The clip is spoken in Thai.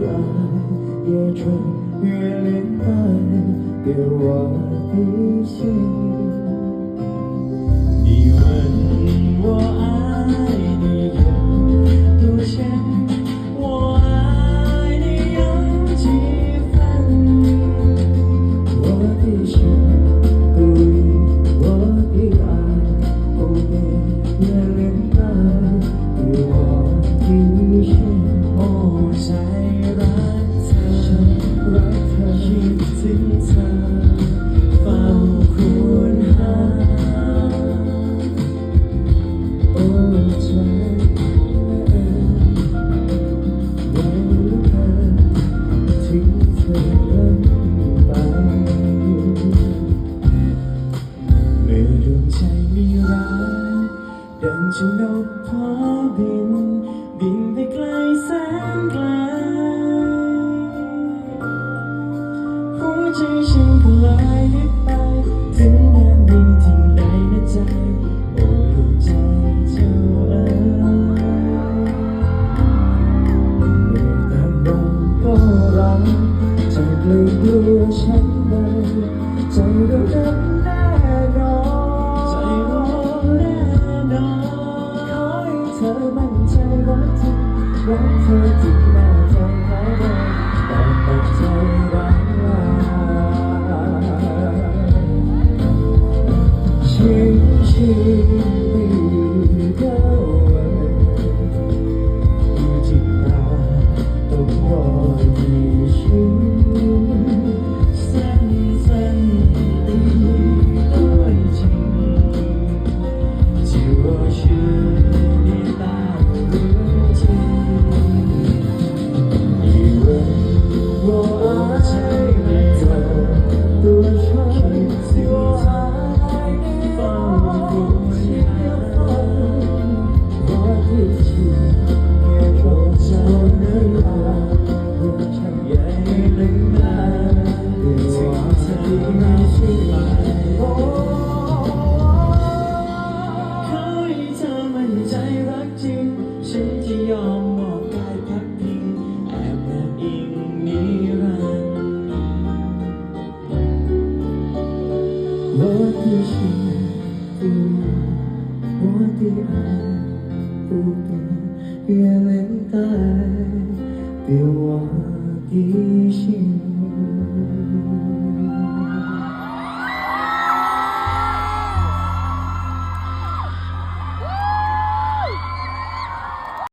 来，也穿越恋爱，别我的心。 จะนกพอบิน บินไปไกลแสนไกลหัวใจฉันก็ลอยลิบไปถึงแดนดินที่ไหนนะใจโอ้ดวใจเจ้าเอ๋ยเมื่อตามลมก็รักใจเกรงกลัวฉันใดใจเรา เธอมั่นใจว่าจริงว่าเธอจริงแม้คงหายไปแต่ตัดใจร้างลาชีวิต ฉันจะยอมมอบกายพักพิง แอบแนบอิงนิรันดร์我的心不移，我的爱不变，也连带给我的心。